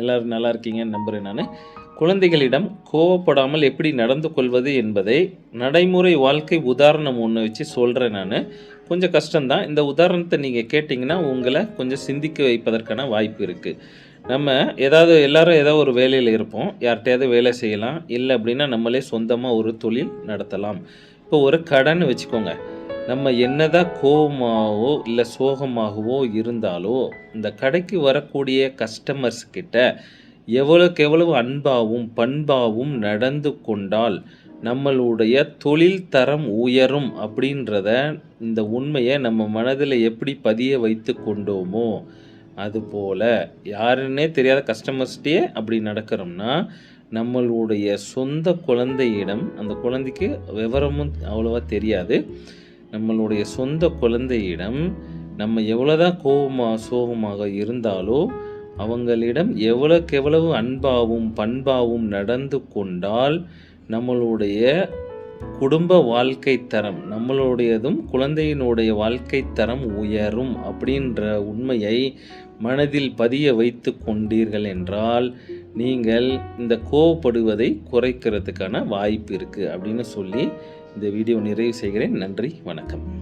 எல்லாரும் நல்லா இருக்கீங்கன்னு நம்புகிறேன் நான். குழந்தைகளிடம் கோவப்படாமல் எப்படி நடந்து கொள்வது என்பதை நடைமுறை வாழ்க்கை உதாரணம் ஒன்று வச்சு சொல்கிறேன் நான். கொஞ்சம் கஷ்டம்தான். இந்த உதாரணத்தை நீங்கள் கேட்டிங்கன்னா உங்களை கொஞ்சம் சிந்திக்க வைப்பதற்கான வாய்ப்பு இருக்குது நம்ம ஏதாவது எல்லாரும் ஏதோ ஒரு வேலையில் இருப்போம். யார்கிட்டையாவது வேலை செய்யலாம். இல்லை அப்படின்னா நம்மளே சொந்தமாக ஒரு தொழில் நடத்தலாம். இப்போ ஒரு கடன் வச்சுக்கோங்க. நம்ம என்னதான் கோபமாகவோ இல்லை சோகமாகவோ இருந்தாலோ இந்த கடைக்கு வரக்கூடிய கஸ்டமர்ஸ் கிட்ட எவ்வளோக்கு எவ்வளவு அன்பாகவும் பண்பாகவும் நடந்து கொண்டால் நம்மளுடைய தொழில் தரம் உயரும் அப்படின்றத இந்த உண்மையை நம்ம மனதில் எப்படி பதிய வைத்து கொண்டோமோ அதுபோல் யாருன்னே தெரியாத கஸ்டமர்ஸ்கிட்டே அப்படி நடக்கிறோம்னா நம்மளுடைய சொந்த குழந்தையிடம் அந்த குழந்தைக்கு விவரமும் அவ்வளோவா தெரியாது. நம்மளுடைய சொந்த குழந்தையிடம் நம்ம எவ்வளோதான் கோபமாக சோகமாக இருந்தாலோ அவங்களிடம் எவ்வளோக்கு எவ்வளவு அன்பாகவும் பண்பாகவும் நடந்து கொண்டால் நம்மளுடைய குடும்ப வாழ்க்கை தரம் நம்மளுடையதும் குழந்தையினுடைய வாழ்க்கை தரம் உயரும் அப்படின்ற உண்மையை மனதில் பதிய வைத்து கொண்டீர்கள் என்றால் நீங்கள் இந்த கோவப்படுவதை குறைக்கிறதுக்கான வாய்ப்பு இருக்குது அப்படின்னு சொல்லி இந்த வீடியோ நிறைவு செய்கிறேன். நன்றி வணக்கம்.